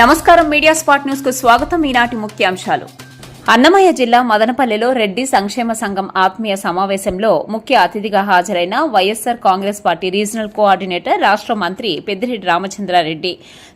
నమస్కారం media spot న్యూస్కు స్వాగతం. ఈనాటి ముఖ్యాంశాలు. అన్నమయ్య జిల్లా మదనపల్లెలో రెడ్డి సంక్షేమ సంఘం ఆత్మీయ సమావేశంలో ముఖ్య అతిథిగా హాజరైన YSR Congress party regional coordinator రాష్ట మంత్రి పెద్దిరెడ్డి రామచంద్రారెడ్డి.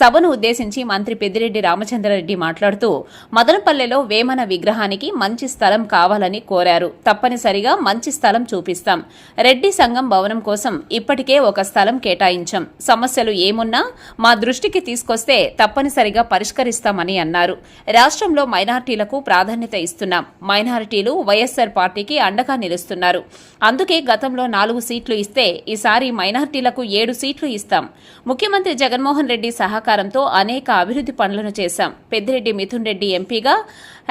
సభను ఉద్దేశించి మంత్రి పెద్దిరెడ్డి రామచంద్రారెడ్డి మాట్లాడుతూ మదనపల్లెలో వేమన విగ్రహానికి మంచి స్థలం కావాలని కోరారు. తప్పనిసరిగా మంచి స్థలం చూపిస్తాం. రెడ్డి సంఘం భవనం కోసం ఇప్పటికే ఒక స్థలం కేటాయించాం. సమస్యలు ఏమున్నా మా దృష్టికి తీసుకొస్తే తప్పనిసరిగా పరిష్కరిస్తామని అన్నారు. రాష్ట్రంలో మైనార్టీలకు ప్రాధాన్యత ఇస్తున్నాం. మైనారిటీలు వైఎస్సార్ పార్టీకి అండగా నిలుస్తున్నారు. అందుకే గతంలో నాలుగు సీట్లు ఇస్తే ఈసారి మైనార్టీలకు ఏడు సీట్లు ఇస్తాం. ముఖ్యమంత్రి జగన్మోహన్ రెడ్డి సహకారంతో అనేక అభివృద్ధి పనులను చేశాం. పెద్దిరెడ్డి మిథున్ రెడ్డి ఎంపీగా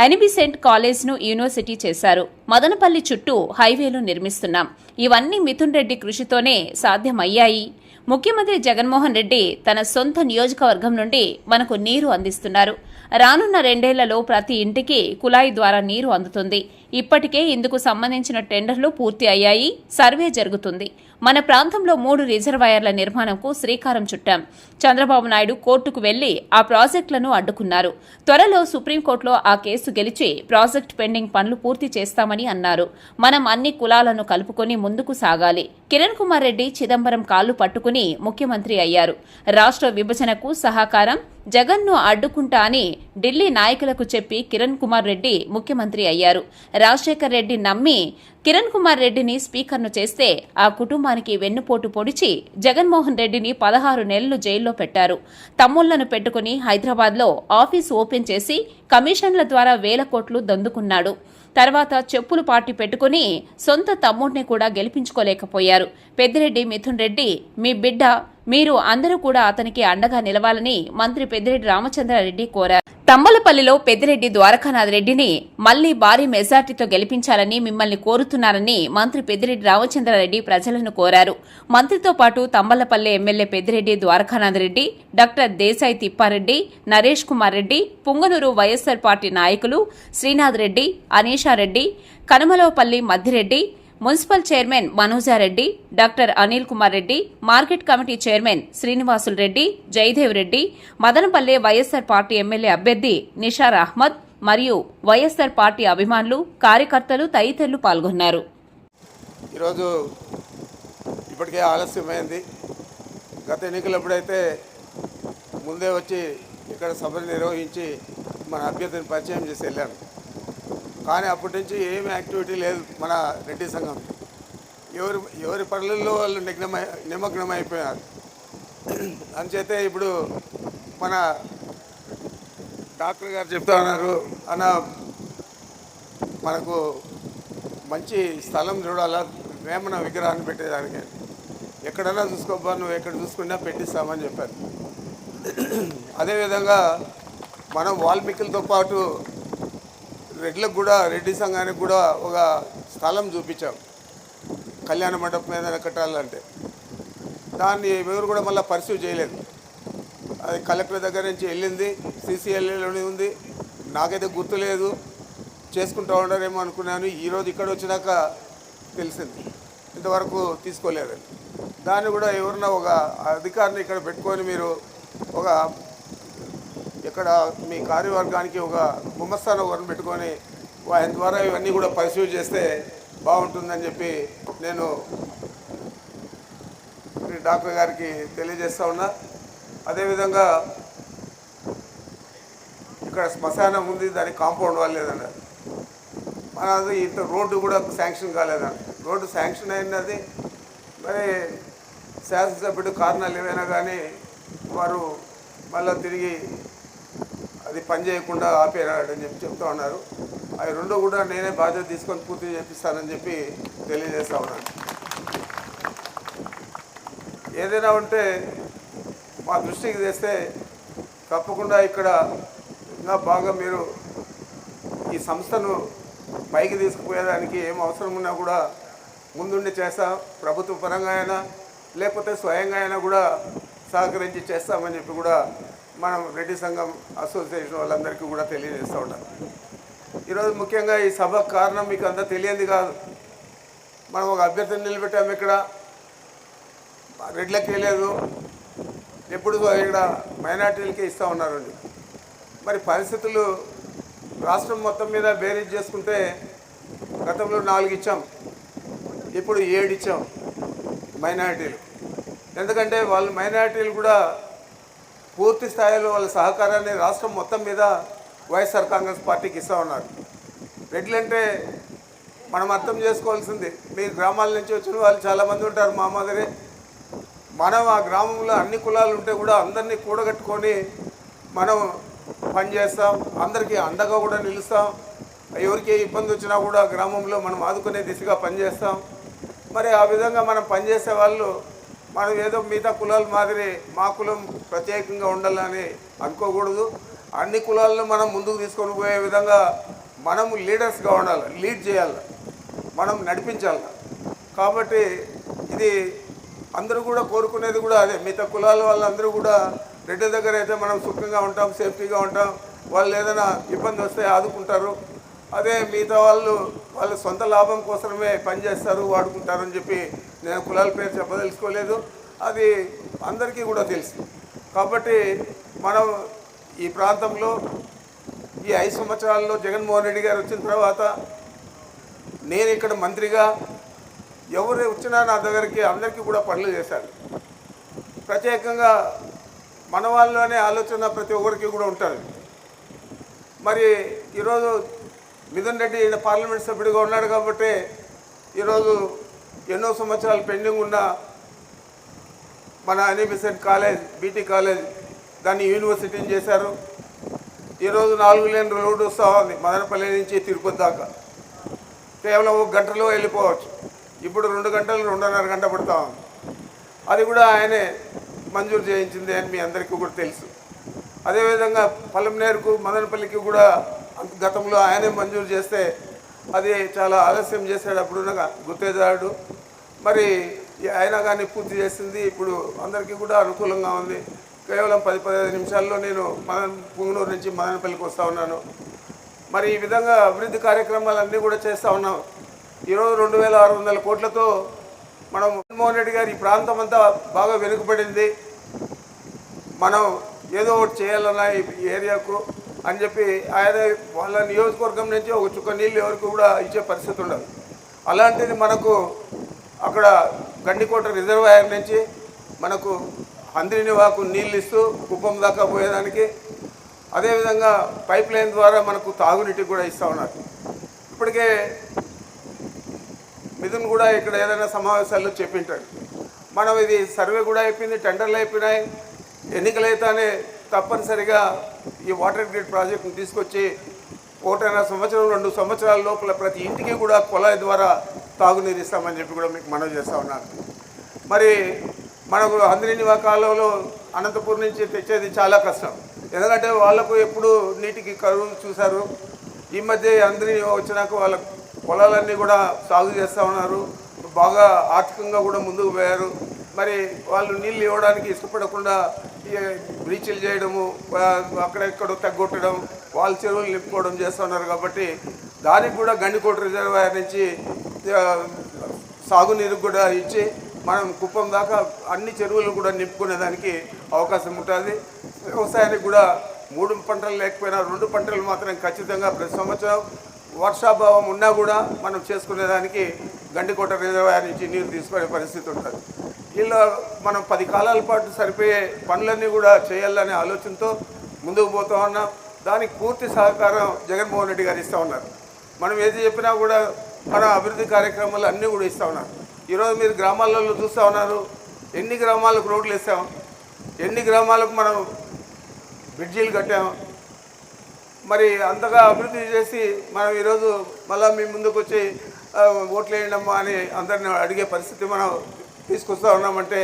ఎనిబిసెంట్ కాలేజ్ను యూనివర్సిటీ చేశారు. మదనపల్లి చుట్టూ హైవేలు నిర్మిస్తున్నాం. ఇవన్నీ మిథున్ రెడ్డి కృషితోనే సాధ్యమయ్యాయి. ముఖ్యమంత్రి జగన్మోహన్ రెడ్డి తన సొంత నియోజకవర్గం నుండి మనకు నీరు అందిస్తున్నారు. రానున్న రెండేళ్ళలో ప్రతి ఇంటికి కుళాయి ద్వారా నీరు అందుతుంది. ఇప్పటికే ఇందుకు సంబంధించిన టెండర్లు పూర్తి అయ్యాయి. సర్వే జరుగుతుంది. మన ప్రాంతంలో మూడు రిజర్వాయర్ల నిర్మాణంకు శ్రీకారం చుట్టాం. చంద్రబాబు నాయుడు కోర్టుకు వెళ్ళి ఆ ప్రాజెక్టులను అడ్డుకున్నారు. త్వరలో సుప్రీంకోర్టులో ఆ కేసు గెలిచి ప్రాజెక్టు పెండింగ్ పనులు పూర్తి చేస్తామని అన్నారు. మనం అన్ని కులాలను కలుపుకొని ముందుకు సాగాలి. కిరణ్ కుమార్ రెడ్డి చిదంబరం కాళ్ళు పట్టుకుని ముఖ్యమంత్రి అయ్యారు. రాష్ట్ర విభజనకు సహకారం జగన్ను అడ్డుకుంటా అని ఢిల్లీ నాయకులకు చెప్పి కిరణ్ కుమార్ రెడ్డి ముఖ్యమంత్రి అయ్యారు. రాజశేఖర్ రెడ్డి నమ్మి కిరణ్ కుమార్ రెడ్డిని స్పీకర్ను చేస్తే ఆ కుటుంబానికి వెన్నుపోటు పొడిచి జగన్మోహన్ రెడ్డిని పదహారు నెలలు జైల్లో పెట్టారు. తమ్ముళ్ళను పెట్టుకుని హైదరాబాద్లో ఆఫీస్ ఓపెన్ చేసి కమిషన్ల ద్వారా వేల కోట్లు దందుకున్నాడు. తర్వాత చెప్పులు పార్టీ పెట్టుకుని సొంత తమ్ముడిని కూడా గెలిపించుకోలేకపోయారు. పెద్దిరెడ్డి మిథున్ రెడ్డి మీ బిడ్డ మీరు అందరూ కూడా అతనికి అండగా నిలవాలని మంత్రి పెద్దిరెడ్డి రామచంద్రారెడ్డి కోరారు. తంబలపల్లిలో పెద్దిరెడ్డి ద్వారకానాథ్ రెడ్డిని మళ్ళీ భారీ మెజార్టీతో గెలిపించాలని మిమ్మల్ని కోరుతున్నారని మంత్రి పెద్దిరెడ్డి రామచంద్రారెడ్డి ప్రజలను కోరారు. మంత్రితో పాటు Thamballapalle MLA Peddireddy Dwarakanath Reddy doctor Desai Thippareddy Naresh Kumar Reddy Punganur YSR party నాయకులు Srinath Reddy Anisha Reddy Kanumalavapalli Maddireddy municipal chairman Manoja Reddy doctor Anil Kumar Reddy market committee chairman Srinivasulu Reddy Jayadev Reddy Madanapalle YSR party MLA అభ్యర్థి నిషార్ అహ్మద్ మరియు YSR party అభిమానులు కార్యకర్తలు తదితరులు పాల్గొన్నారు. ఈరోజు ఇప్పటికే ఆలస్యమైంది. గత ఎన్నికలప్పుడైతే ముందే వచ్చి ఇక్కడ సభలు నిర్వహించి మన అభ్యర్థిని పరిచయం చేసి వెళ్ళాను. కానీ అప్పటి నుంచి ఏమి యాక్టివిటీ లేదు మన రెడ్డి సంఘం. ఎవరి ఎవరి పనులలో వాళ్ళు నిగ్నమై నిమగ్నం అయిపోయారు అంచేతే ఇప్పుడు మన డాక్టర్ గారు చెప్తా ఉన్నారు అన్న మనకు మంచి స్థలం చూడాలా వేమన విగ్రహాన్ని పెట్టేదానికి. ఎక్కడైనా చూసుకోబా నువ్వు ఎక్కడ చూసుకున్నా పెట్టిస్తామని చెప్పారు. అదేవిధంగా మనం వాల్మీకులతో పాటు రెడ్లకు కూడా రెడ్డి సంఘానికి కూడా ఒక స్థలం చూపించాం. కళ్యాణ మండపం ఏదైనా కట్టాలంటే. దాన్ని ఎవరు కూడా మళ్ళీ పర్సూ చేయలేదు. అది కలెక్టర్ దగ్గర నుంచి వెళ్ళింది సీసీఎల్ఏలోనే ఉంది. నాకైతే గుర్తులేదు చేసుకుంటూ ఉండరేమో అనుకున్నాను. ఈరోజు ఇక్కడ వచ్చినాక తెలిసింది. ఇంతవరకు తీసుకోలేదండి దాన్ని కూడా ఎవరన్నా ఒక అధికారిని ఇక్కడ పెట్టుకొని మీరు ఒక ఇక్కడ మీ కార్యవర్గానికి ఒక గుమస్థానం ఒకరిని పెట్టుకొని ఆయన ద్వారా ఇవన్నీ కూడా పరిశీలి చేస్తే బాగుంటుందని చెప్పి నేను డాక్టర్ గారికి తెలియజేస్తా ఉన్నా. అదేవిధంగా ఇక్కడ శ్మశానం ఉంది దానికి కాంపౌండ్ వాళ్ళేదన్నారు మన అది ఇంత రోడ్డు కూడా శాంక్షన్ కాలేదండి రోడ్డు శాంక్షన్ అయినది మరి శాసనసభ్యుడు కారణాలు ఏవైనా కానీ వారు మళ్ళీ తిరిగి అది పని చేయకుండా ఆపేరాడని చెప్పి చెప్తా ఉన్నారు. అవి రెండు కూడా నేనే బాధ్యత తీసుకొని పూర్తి చేపిస్తానని చెప్పి తెలియజేస్తా ఉన్నాను. ఏదైనా ఉంటే మా దృష్టికి తెస్తే తప్పకుండా ఇక్కడ ఇంకా బాగా మీరు ఈ సంస్థను పైకి తీసుకుపోయేదానికి ఏం అవసరం ఉన్నా కూడా ముందుండి చేస్తాం ప్రభుత్వ పరంగా అయినా లేకపోతే స్వయంగా అయినా కూడా సహకరించి చేస్తామని చెప్పి కూడా మనం రెడ్డి సంఘం అసోసియేషన్ వాళ్ళందరికీ కూడా తెలియజేస్తూ ఉంటాం ఈరోజు ముఖ్యంగా ఈ సభ కారణం మీకు అంతా తెలియంది కాదు. మనం ఒక అభ్యర్థిని నిలబెట్టాము ఇక్కడ. రెడ్లకి లేదు. ఎప్పుడు ఇక్కడ మైనార్టీలకే ఇస్తూ ఉన్నారండి మరి పరిస్థితులు రాష్ట్రం మొత్తం మీద బేరీజ్ చేసుకుంటే గతంలో నాలుగు ఇచ్చాం. ఇప్పుడు ఏడు ఇచ్చాం మైనార్టీలు. ఎందుకంటే వాళ్ళు మైనారిటీలు కూడా పూర్తి స్థాయిలో వాళ్ళ సహకారాన్ని రాష్ట్రం మొత్తం మీద వైఎస్ఆర్ కాంగ్రెస్ పార్టీకి ఇస్తా ఉన్నారు. రెడ్లంటే మనం అర్థం చేసుకోవాల్సింది. మీ గ్రామాల నుంచి వచ్చిన వాళ్ళు చాలామంది ఉంటారు మా మాదిరి. మనం ఆ గ్రామంలో అన్ని కులాలు ఉంటే కూడా అందరినీ కూడగట్టుకొని మనం పనిచేస్తాం అందరికీ అండగా కూడా నిలుస్తాం. ఎవరికి ఇబ్బంది వచ్చినా కూడా గ్రామంలో మనం ఆదుకునే దిశగా పనిచేస్తాం మరి ఆ విధంగా మనం పనిచేసే వాళ్ళు మనం ఏదో మిగతా కులాల మాదిరి మా కులం ప్రత్యేకంగా ఉండాలని అనుకోకూడదు. అన్ని కులాలను మనం ముందుకు తీసుకొని పోయే విధంగా మనం లీడర్స్గా ఉండాలి లీడ్ చేయాలి మనం నడిపించాలి. కాబట్టి ఇది అందరూ కూడా కోరుకునేది కూడా అదే. మిగతా కులాల వాళ్ళందరూ కూడా రెడ్డి దగ్గర అయితే మనం సుఖంగా ఉంటాం సేఫ్టీగా ఉంటాం. వాళ్ళు ఏదైనా ఇబ్బంది వస్తే ఆదుకుంటారు. అదే మిగతా వాళ్ళు వాళ్ళ సొంత లాభం కోసమే పనిచేస్తారు వాడుకుంటారని చెప్పి నేను కులాల పేరు చెప్పదలుచుకోలేదు. అది అందరికీ కూడా తెలుసు. కాబట్టి మనం ఈ ప్రాంతంలో ఈ ఐదు సంవత్సరాల్లో జగన్మోహన్ రెడ్డి గారు వచ్చిన తర్వాత నేను ఇక్కడ మంత్రిగా ఎవరు వచ్చినా నా దగ్గరికి అందరికీ కూడా పనులు చేశారు. ప్రత్యేకంగా మన వాళ్ళలోనే ఆలోచన ప్రతి ఒక్కరికి కూడా ఉంటుంది. మరి ఈరోజు మిథున్ రెడ్డి ఈయన పార్లమెంట్ సభ్యుడిగా ఉన్నాడు కాబట్టి ఈరోజు ఎన్నో సంవత్సరాలు పెండింగ్ ఉన్న మన అనిబిసెంట్ కాలేజ్ బీటీ కాలేజ్ దాన్ని యూనివర్సిటీని చేశారు? ఈరోజు నాలుగు లేని రోడ్డు వస్తూ ఉంది మదనపల్లి నుంచి తిరుపతి దాకా. కేవలం ఒక గంటలో వెళ్ళిపోవచ్చు. ఇప్పుడు రెండు గంటలు రెండున్నర గంట పడతా ఉంది. అది కూడా ఆయనే మంజూరు చేయించింది అని మీ అందరికీ కూడా తెలుసు. అదేవిధంగా పలంనేరుకు మదనపల్లికి కూడా గతంలో ఆయనే మంజూరు చేస్తే అది చాలా ఆలస్యం చేశాడు అప్పుడున్న గుత్తేదారుడు మరి ఆయన కానీ పూర్తి చేసింది ఇప్పుడు అందరికీ కూడా అనుకూలంగా ఉంది. కేవలం పది పదిహేను నిమిషాల్లో నేను మదన్ పుంగనూరు నుంచి మదనపల్లికి వస్తూ ఉన్నాను. మరి ఈ విధంగా అభివృద్ధి కార్యక్రమాలన్నీ కూడా చేస్తూ ఉన్నాం. ఈరోజు రెండు వేల ఆరు వందల కోట్లతో మనం జగన్మోహన్ రెడ్డి గారి ఈ ప్రాంతం అంతా బాగా వెనుకబడింది. మనం ఏదో ఒకటి చేయాలన్నా ఈ ఏరియాకు అని చెప్పి ఆయన వాళ్ళ నియోజకవర్గం నుంచి ఒక చుక్క నీళ్ళు ఎవరికి కూడా ఇచ్చే పరిస్థితి ఉండదు. అలాంటిది మనకు అక్కడ గండికోట రిజర్వాయర్ నుంచి మనకు హంద్రిని వాకు నీళ్ళు ఇస్తూ కుప్పం దాకా పోయేదానికి. అదేవిధంగా పైప్ లైన్ ద్వారా మనకు తాగునీటికి కూడా ఇస్తూ ఉన్నారు. ఇప్పటికే మిథున్ కూడా ఇక్కడ ఏదైనా సమావేశాల్లో చెప్పింటాడు. మనం ఇది సర్వే కూడా అయిపోయింది టెండర్లు అయిపోయినాయి. ఎన్నికలైతేనే తప్పనిసరిగా ఈ వాటర్ గ్రిడ్ ప్రాజెక్టును తీసుకొచ్చి ఒకటైన సంవత్సరం రెండు సంవత్సరాల లోపల ప్రతి ఇంటికి కూడా కుళాయి ద్వారా తాగునీరు ఇస్తామని చెప్పి కూడా మీకు మనవి చేస్తూ ఉన్నాను. మరి మనకు అందరిని కాలంలో అనంతపూర్ నుంచి తెచ్చేది చాలా కష్టం. ఎందుకంటే వాళ్ళకు ఎప్పుడు నీటికి కరువు చూశారు. ఈ మధ్య అందరి వచ్చినాక వాళ్ళ పొలాలన్నీ కూడా సాగు చేస్తూ ఉన్నారు. బాగా ఆర్థికంగా కూడా ముందుకు పోయారు. మరి వాళ్ళు నీళ్ళు ఇవ్వడానికి ఇష్టపడకుండా బ్రీచ్లు చేయడము అక్కడెక్కడో తగ్గొట్టడం వాళ్ళ చెరువులు నింపుకోవడం చేస్తున్నారు కాబట్టి దానికి కూడా గండికోట రిజర్వాయర్ నుంచి సాగునీరు కూడా ఇచ్చి మనం కుప్పం దాకా అన్ని చెరువులు కూడా నింపుకునేదానికి అవకాశం ఉంటుంది. వ్యవసాయానికి కూడా మూడు పంటలు లేకపోయినా రెండు పంటలు మాత్రం ఖచ్చితంగా ప్రతి సంవత్సరం వర్షాభావం ఉన్నా కూడా మనం చేసుకునేదానికి గండికోట రిజర్వాయర్ నుంచి నీరు తీసుకునే పరిస్థితి ఉంటుంది. ఇలా మనం పది కాలాల పాటు సరిపోయే పనులన్నీ కూడా చేయాలనే ఆలోచనతో ముందుకు పోతా ఉన్నాం. దానికి పూర్తి సహకారం జగన్మోహన్ రెడ్డి గారు ఇస్తూ ఉన్నారు. మనం ఏది చెప్పినా కూడా మన అభివృద్ధి కార్యక్రమాలు అన్నీ కూడా ఇస్తూ ఉన్నారు. ఈరోజు మీరు గ్రామాలలో చూస్తూ ఉన్నారు. ఎన్ని గ్రామాలకు రోడ్లు వేసాం? ఎన్ని గ్రామాలకు మనం బ్రిడ్జీలు కట్టాం? మరి అంతగా అభివృద్ధి చేసి మనం ఈరోజు మళ్ళీ మీ ముందుకు వచ్చి ఓట్లు వేయండమ్మా అని అందరిని అడిగే పరిస్థితి మనం తీసుకొస్తా ఉన్నామంటే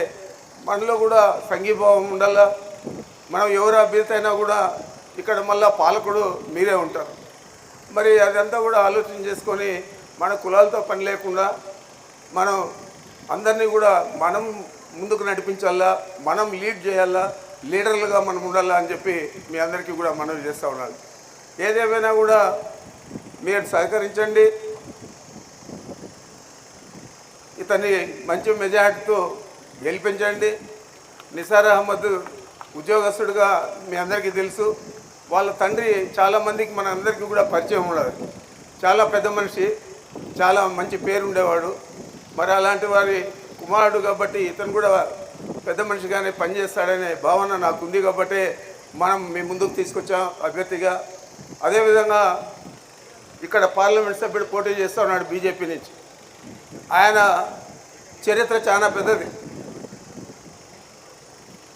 మనలో కూడా సంఘీభావం ఉండాలా? మనం ఎవరు అభ్యర్థి అయినా కూడా ఇక్కడ మళ్ళా పాలకుడు మీరే ఉంటారు. మరి అదంతా కూడా ఆలోచన చేసుకొని మన కులాలతో పని లేకుండా మనం అందరినీ కూడా మనం ముందుకు నడిపించాలా? మనం లీడ్ చేయాలా? లీడర్లుగా మనం ఉండాలా అని చెప్పి మీ అందరికీ కూడా మనవి చేస్తూ ఉన్నాను. ఏదేమైనా కూడా మీరు సహకరించండి. ఇతన్ని మంచి మెజార్టీతో గెలిపించండి. నిసార్ అహ్మద్ ఉద్యోగస్తుడిగా మీ అందరికీ తెలుసు. వాళ్ళ తండ్రి చాలామందికి మన అందరికీ కూడా పరిచయం ఉండదు చాలా పెద్ద మనిషి చాలా మంచి పేరు ఉండేవాడు. మరి అలాంటి వారి కుమారుడు కాబట్టి ఇతను కూడా పెద్ద మనిషిగానే పనిచేస్తాడనే భావన నాకు ఉంది కాబట్టి మనం మీ ముందుకు తీసుకొచ్చాం అభ్యర్థిగా. అదేవిధంగా ఇక్కడ పార్లమెంట్ సభ్యుడు పోటీ చేస్తా ఉన్నాడు బీజేపీ నుంచి. ఆయన చరిత్ర చాలా పెద్దది.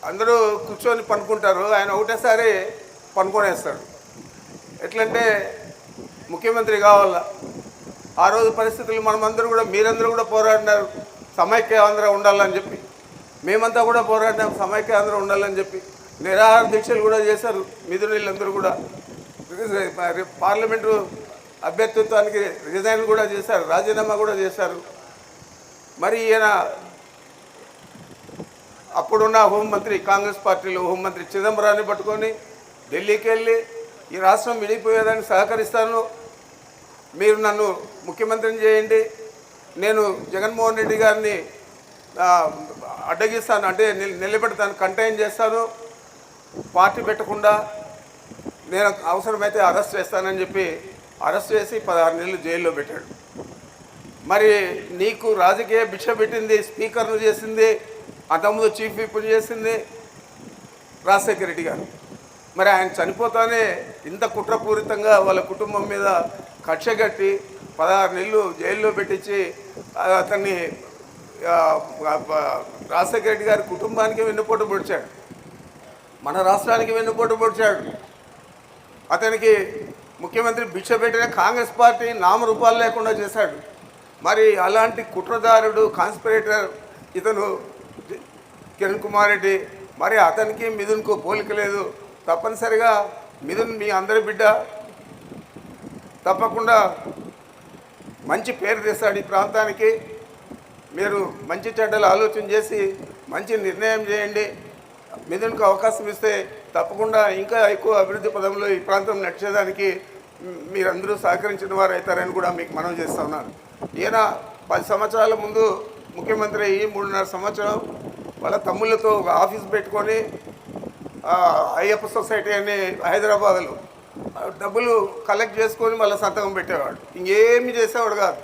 అందరూ కూర్చొని పనుకుంటారు ఆయన ఒకటేసారి పనుకొనేస్తాడు ఎట్లంటే ముఖ్యమంత్రి కావాల. ఆ రోజు పరిస్థితులు మనమందరూ కూడా మీరందరూ కూడా పోరాడినారు. సమైక్య ఆంధ్ర ఉండాలని చెప్పి. మేమంతా కూడా పోరాడినాం. సమైక్య ఆంధ్ర ఉండాలని చెప్పి. నిరాహార దీక్షలు కూడా చేశారు. మిధునీళ్ళందరూ కూడా. పార్లమెంటు అభ్యర్థిత్వానికి రిజైన్ కూడా చేశారు రాజీనామా కూడా చేశారు. మరి ఈయన అప్పుడున్న హోంమంత్రి కాంగ్రెస్ పార్టీలో హోంమంత్రి చిదంబరాన్ని పట్టుకొని ఢిల్లీకి వెళ్ళి ఈ రాష్ట్రం విడిపోయేదానికి సహకరిస్తాను. మీరు నన్ను ముఖ్యమంత్రిని చేయండి. నేను జగన్మోహన్ రెడ్డి గారిని అడ్డగిస్తాను అంటే నిల్- నిలబెడతాను కంటైన్ చేస్తాను. పార్టీ పెట్టకుండా నేను అవసరమైతే అరెస్ట్ చేస్తానని చెప్పి అరెస్ట్ చేసి పదహారు నెలలు జైల్లో పెట్టాడు. మరి నీకు రాజకీయ భిక్ష పెట్టింది స్పీకర్ను చేసింది అంతకుముందు చీఫ్ విప్ను చేసింది రాజశేఖర రెడ్డి గారు. మరి ఆయన చనిపోతానే ఇంత కుట్రపూరితంగా వాళ్ళ కుటుంబం మీద కక్ష కట్టి పదహారు నెలలు జైల్లో పెట్టించి అతన్ని రాజశేఖర రెడ్డి గారి కుటుంబానికి వెన్నుపోటు పొడిచాడు. మన రాష్ట్రానికి వెన్నుపోటు పొడిచాడు. అతనికి ముఖ్యమంత్రి భిక్ష పెట్టిన కాంగ్రెస్ పార్టీ నామరూపాలు లేకుండా చేశాడు. మరి అలాంటి కుట్రదారుడు కాన్స్పిరేటర్ ఇతను కిరణ్ కుమార్ రెడ్డి. మరి అతనికి మిథున్కు పోలిక లేదు. తప్పనిసరిగా మిథున్ మీ అందరి బిడ్డ. తప్పకుండా మంచి పేరు తెస్తాడు ఈ ప్రాంతానికి. మీరు మంచి చెడ్డలు ఆలోచన చేసి మంచి నిర్ణయం చేయండి. మిథున్కు అవకాశం ఇస్తే తప్పకుండా ఇంకా ఎక్కువ అభివృద్ధి పదంలో ఈ ప్రాంతం నడిచేదానికి మీరందరూ సహకరించిన వారు అవుతారని కూడా మీకు మనం చేస్తా ఉన్నాను. ఈయన పది సంవత్సరాల ముందు ముఖ్యమంత్రి అయ్యి మూడున్నర సంవత్సరం వాళ్ళ తమ్ముళ్ళతో ఒక ఆఫీస్ పెట్టుకొని అయ్యప్ప సొసైటీ అని హైదరాబాద్లో డబ్బులు కలెక్ట్ చేసుకొని మళ్ళీ సంతకం పెట్టేవాడు. ఇంకేమి చేసేవాడు కాదు.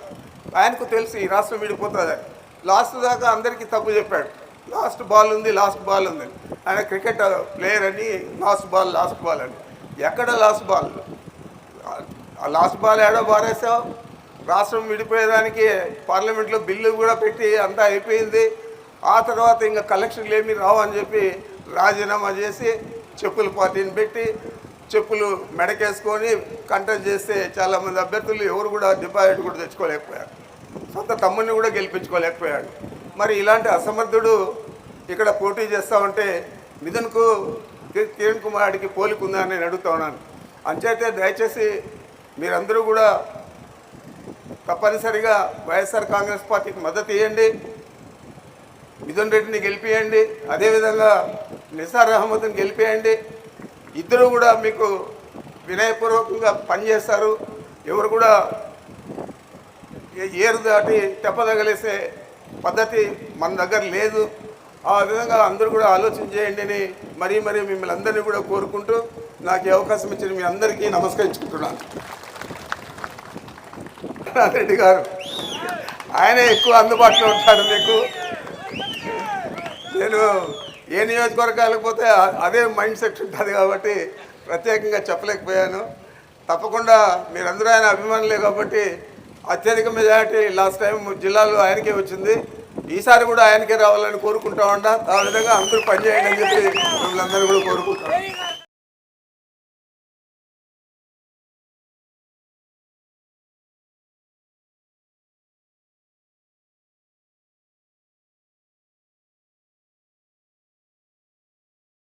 ఆయనకు తెలుసు ఈ రాష్ట్రం విడిపోతుందని. లాస్ట్ దాకా అందరికీ తప్పు చెప్పాడు. లాస్ట్ బాల్ ఉంది లాస్ట్ బాల్ ఉంది. ఆయన క్రికెట్ ప్లేయర్ అని లాస్ట్ బాల్ లాస్ట్ బాల్ అని. ఎక్కడ లాస్ట్ బాల్? ఆ లాస్ట్ బాల్ ఏడో బారేసావు రాష్ట్రం విడిపోయేదానికి పార్లమెంట్లో బిల్లు కూడా పెట్టి అంతా అయిపోయింది. ఆ తర్వాత ఇంకా కలెక్షన్లు ఏమీ రావు అని చెప్పి రాజీనామా చేసి చెప్పుల పార్టీని పెట్టి చెప్పులు మెడకేసుకొని కంటెస్ట్ చేస్తే చాలామంది అభ్యర్థులు ఎవరు కూడా డిపాజిట్ కూడా తెచ్చుకోలేకపోయారు. సొంత తమ్ముడిని కూడా గెలిపించుకోలేకపోయాడు. మరి ఇలాంటి అసమర్థుడు ఇక్కడ పోటీ చేస్తా ఉంటే మిథున్కు కిరణ్ కుమార్కి పోలికుందా అని నేను అడుగుతా ఉన్నాను. అంచేతే దయచేసి మీరందరూ కూడా తప్పనిసరిగా వైఎస్ఆర్ కాంగ్రెస్ పార్టీకి మద్దతు ఇవ్వండి మిథున్ రెడ్డిని గెలిపియండి. అదేవిధంగా నిసార్ అహ్మద్ని గెలిపియండి. ఇద్దరు కూడా మీకు వినయపూర్వకంగా పనిచేస్తారు. ఎవరు కూడా ఏరు దాటి తెప్పదగలేసే పద్ధతి మన దగ్గర లేదు. ఆ విధంగా అందరూ కూడా ఆలోచన చేయండి అని మరీ మరీ మిమ్మల్ని అందరినీ కూడా కోరుకుంటూ నాకు అవకాశం ఇచ్చిన మీ అందరికీ నమస్కరించుకుంటున్నాను. రెడ్డి గారు ఆయనే ఎక్కువ అందుబాటులో ఉంటాడు మీకు. నేను ఏ నియోజకవర్గాలకు పోతే అదే మైండ్ సెట్ ఉంటుంది కాబట్టి ప్రత్యేకంగా చెప్పలేకపోయాను. తప్పకుండా మీరందరూ ఆయన అభిమానులే కాబట్టి అత్యధిక మెజారిటీ లాస్ట్ టైం జిల్లాలో ఆయనకే వచ్చింది. ఈసారి కూడా ఆయనకే రావాలని కోరుకుంటా ఉంటా ఆ విధంగా అందరూ పనిచేయండి అని చెప్పి మిమ్మల్ని అందరూ కూడా కోరుకుంటాం